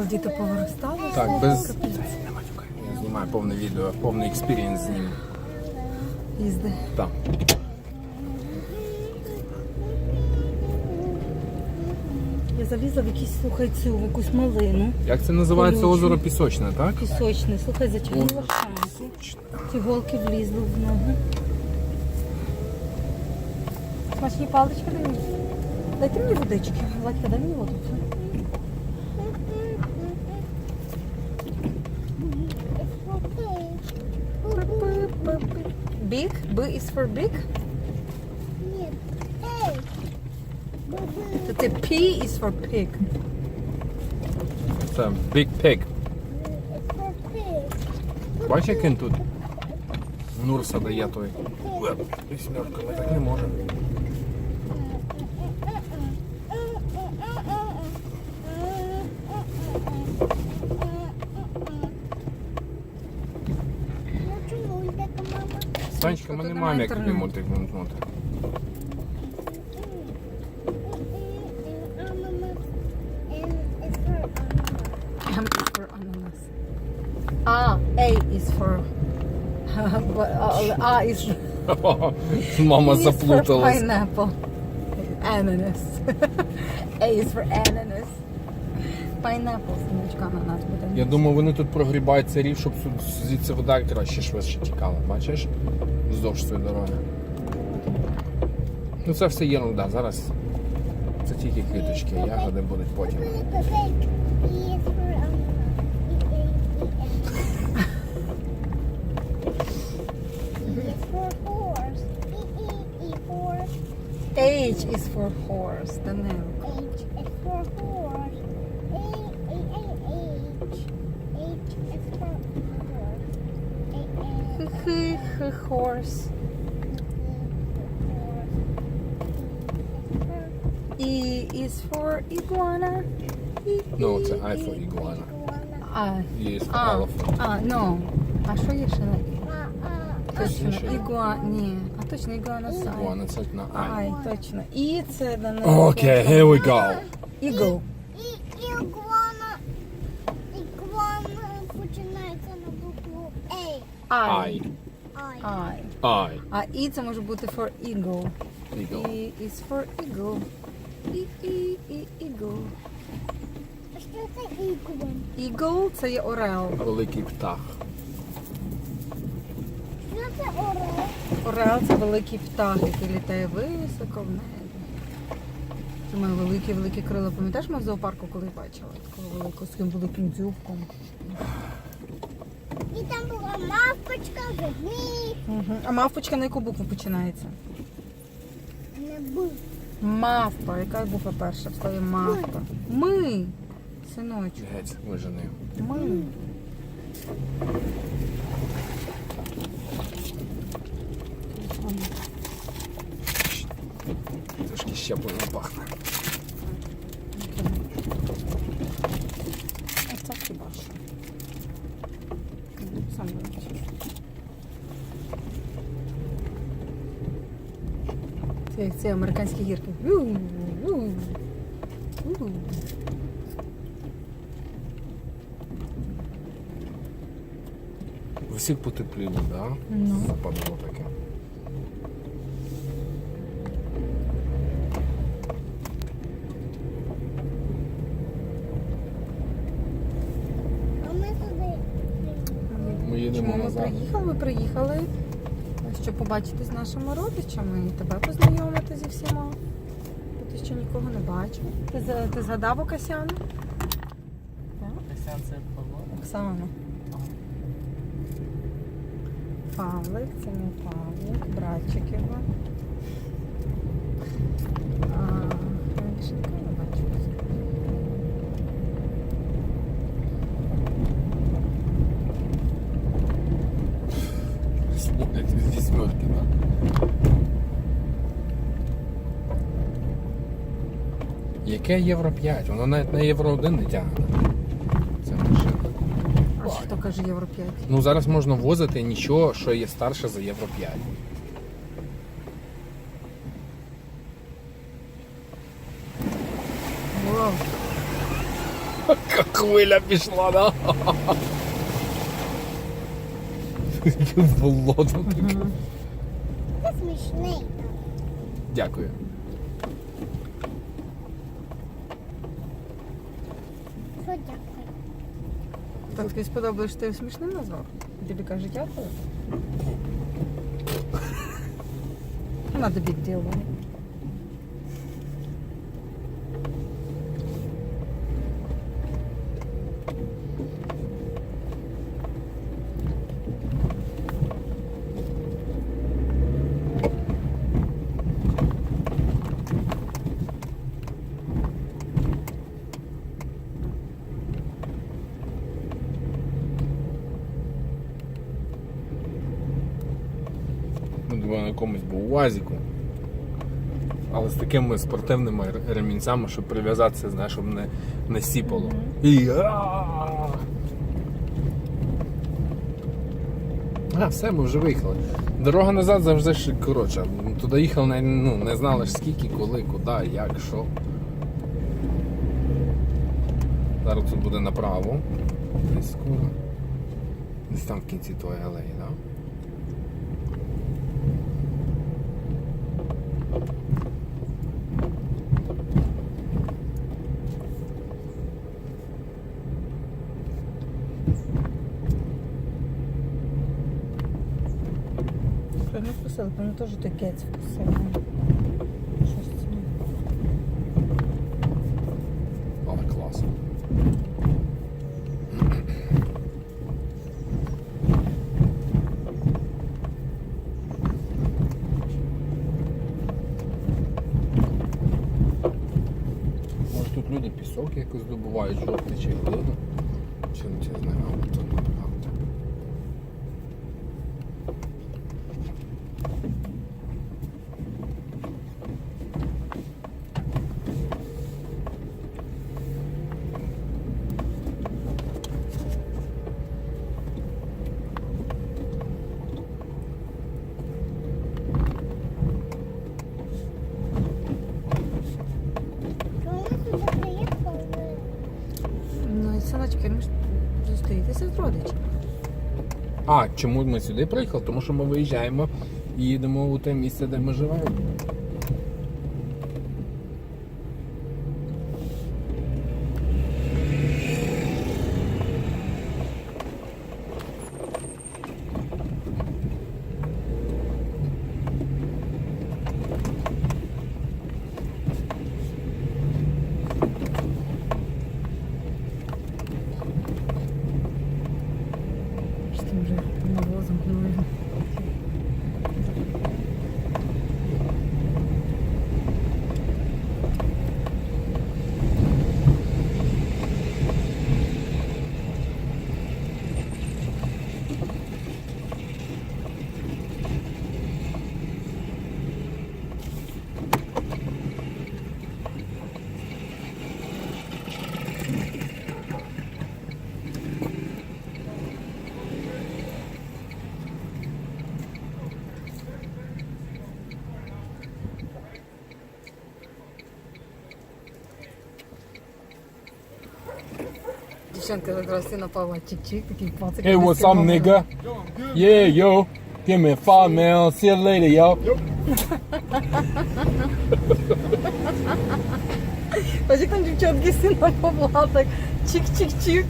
Але діти повиростали. Так, без. Я знімаю повне відео, повний експірієнс з ним. Їзди. Так. Я залізла в якісь, слухай, цю, в якусь малину. Як це називається Колючий. озеро Пісочне, так? Пісочний. Слухай, зачепила шанки. Ці голки влізли в ногу. Смачні палички дають. Дайте мені водички. Владька, дай мені воду. Big? B is for big? Нет. Эй! То це P is for pig. Це Big Pig. It's for pig. Бачиш, як він тут? Нурса дає той. Вісьмерка, ми так не можемо. Мама. Санечка, ми не Тут маємо як немає тобі інтернету. мультик вимкнути. Ananas. And it's for ananas. M is for ananas. А, A is for... But, uh, A is Мама E is for заплуталась. pineapple. Ananas. A is for ananas. Pineapple, синочка, ананас буде. Я думаю, вони тут прогрібають цей рів, щоб звідси вода краще швидше тікала. Бачиш? Вздовж цієї дороги. Ну це все єрунда. Зараз це тільки квіточки, ягоди будуть потім. E is for ananas. E, E, E. E is for horse. E, E, E for H is for horse. Данил. H is for horse. A, A, A, H. H is for horse. A, A, Хи, хи, horse. E is for iguana. E, Ну, це I for iguana. А, E is for а, elephant. а, no. А що є ще на І? Точно, Ще є. ігуа, ні. А точно ігуана сай. Iguana, це на I. Ай, точно. І це на неї. Окей, here we go. Eagle. І ігуана. Ігуана починається на букву А. I. I. I. А і це може бути for eagle. Eagle. І is for eagle. І, і, і, eagle. Що це ігуан? Eagle це є орел. Великий птах. Що це орел? Орел це великий птах, який літає високо в небі. Це має великі-великі крила. Пам'ятаєш, ми в зоопарку коли бачили? Такого великого з таким великим дзюбком. Мавпочка, ведмідь. Угу. А мавпочка на яку букву починається? Не був. Мавпа. Яка буква перша в слові мавпа? Ми. Синочок. Геть, вижени. Ми. Трошки щеплено пахне. Ось це хіба що. Сам вивчиш. Це як ці американські гірки. Всі потепліло, так? Да? Ну. Западло таке. А ми їдемо Чому ми приїхали? Ми приїхали, щоб побачити з нашими родичами і тебе познайомити зі всіма. Бо ти ще нікого не бачив. Ти, ти згадав Окасяну? Окасян Це Павло. Оксана. Павлик, це не Павлик, братчик його. А, я більше нікого не бачу. Смотрять від вісьмерки, так? Яке Євро 5? Воно навіть на Євро 1 не тягне. Це машина. А що хто каже Євро 5? Ну зараз можна возити нічого, що є старше за Євро 5. Вау. Хвиля пішла, да? Болото. Це смішний. Дякую. Що дякую? Так тобі сподобалось, що ти його смішним назвав? Тобі каже, дякую. Not a big Ну, на якомусь був УАЗіку. Але з такими спортивними ремінцями, щоб прив'язатися, знаєш, щоб не, не сіпало. І. а! А, все, ми вже виїхали. Дорога назад завжди ж коротша. Туди їхали, не- ну, не знали ж скільки, коли, куди, як, що. Зараз тут буде направо. Десь скоро. Десь там в кінці твоєї алеї, не вкусили? Вони теж той кець вкусили. Щось це. Але клас. Може тут люди пісок якось добувають жовтий чи глину. Чи не чи знаю, але тут неправда. Що ми сюди приїхали? Ну і синочки, ми ж зустрітися з родичами. А, чому ми сюди приїхали? Тому що ми виїжджаємо і їдемо у те місце, де ми живемо. Дівчинка якраз і напала чик-чик, такий пацик. Hey, what's up, nigga? Yeah, yo. Give me five, man. See you later, yo. Ось як там дівчатки сина Павла так чик-чик-чик.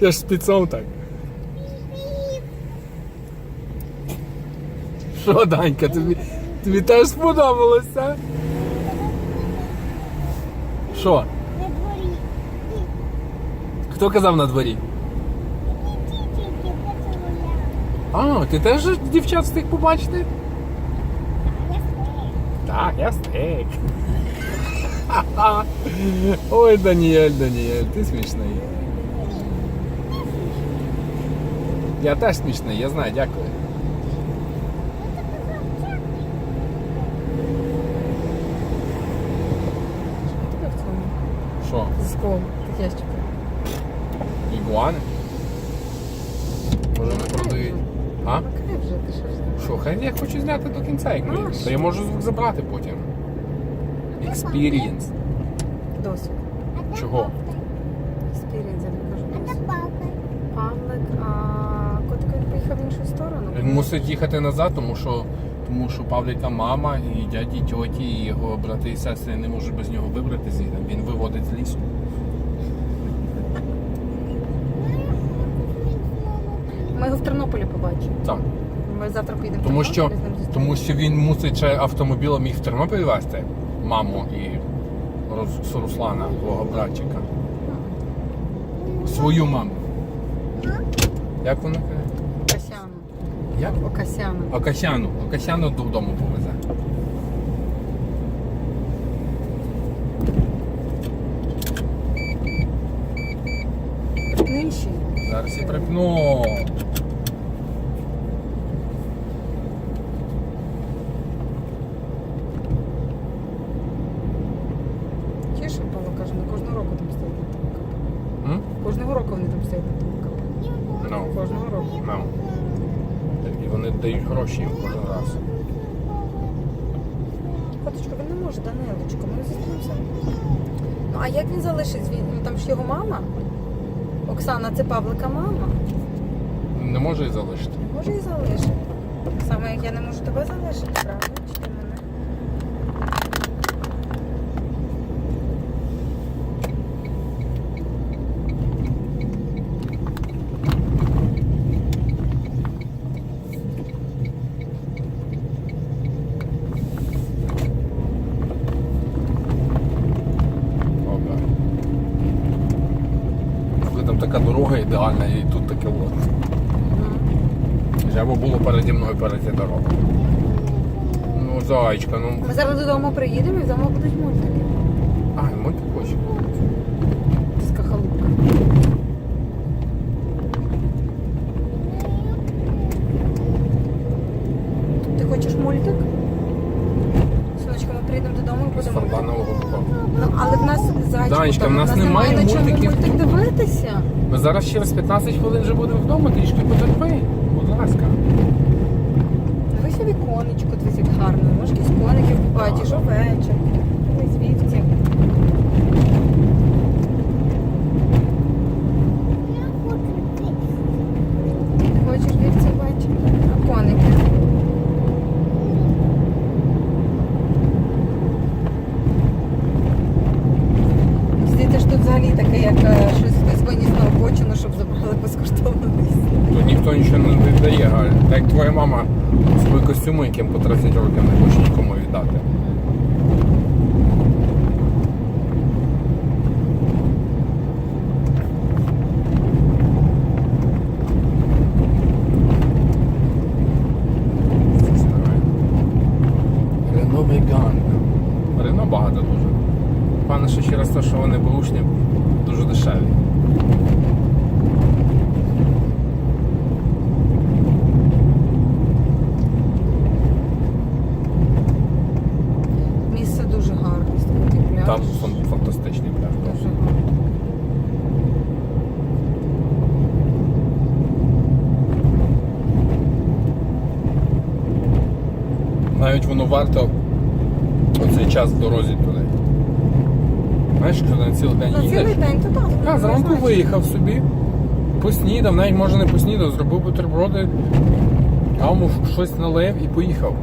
Я ж спецом так. Що, Данька, тобі, тобі теж сподобалося? Що? На дворі. Хто казав на дворі? Тільки поцілуя. А, ти теж дівчат встиг побачити? Я спаю. Так, я стейк. Ой, Даніель, Даніель, ти смішний. Я теж смішний, я знаю, дякую. З склом, так ігуани? Може не продають? А? Макай вже, ти що ж знаєш? Що, хай я хочу зняти до кінця, як Ну, ми. що? Я можу звук забрати потім. Experience. Досвід. Чого? Experience, я тобі кажу. Досвід. Павлик, а котик поїхав в іншу сторону. Він мусить їхати назад, тому що, тому що Павліка мама і дяді, тьоті, і його брати і сестри не можуть без нього вибратися. Він виводить з лісу. Ми його в Тернополі побачимо. Там. Ми завтра поїдемо. в Тому що, Тернопіль, з ним зустрінемося. тому що він мусить ще автомобілем їх в Тернопіль везти, маму і Рус- Руслана, твого братчика. Свою маму. Як вона каже? Окасяну. Як? Окасяну. Окасяну. Окасяну додому повезе. Зараз я припну. Тіше, Павло кожного року там стоїть на тому капі. М? Кожного року вони там стоять на тому капі. Ну. Кожного року. Ну. І вони дають гроші їм кожен раз. Коточко, він не може, Данилочко, ми не зустрінемося. Ну, а як він залишить? Він, ну, там ж його мама? Оксана, це Павлика мама. Не може і залишити. Може і залишить. Так само, як я не можу тебе залишити, правда? Чи ти мене? Ага. Коли там дорога і тут таке от. Треба було переді мною перейти дорогу. Ну, зайчка, ну. Ми зараз додому приїдемо і вдома будуть мультики. Ай, ми ти хочеш. Тиска халупка. Ти хочеш мультик? Сонечко, ми приїдемо додому і З будемо. фонтанового. Ну, але в нас зайчику, Зайчка, в нас немає немає на чому мультиків. мультик дивитися. Ми зараз через 15 хвилин вже будемо вдома, трішки потерпи. Будь ласка. Дивися віконечко, дивись, гарно. Може, якісь коників побачиш, овечок. Дивись, вівці. Ти хочеш вівці бачити? А коники? Діти ж тут взагалі таке, як е, щось виніс на обочину, щоб забрали безкоштовно місце. Тут ніхто нічого не віддає, Галь. Так як твоя мама свої костюми, яким по 30 років не хоче нікому віддати. Рено Меган. Рено багато дуже. Пане, що через те, що вони бушні, дуже дешеві. Місце дуже гарне, такий пляж. Там фан- фантастичний пляж. Дуже. Навіть воно варто оцей час в дорозі туди. Знаєш, якщо на цілий день На їдеш. цілий день то так. Так, зранку виїхав собі, поснідав, навіть може не поснідав, зробив бутерброди, там щось налив і поїхав.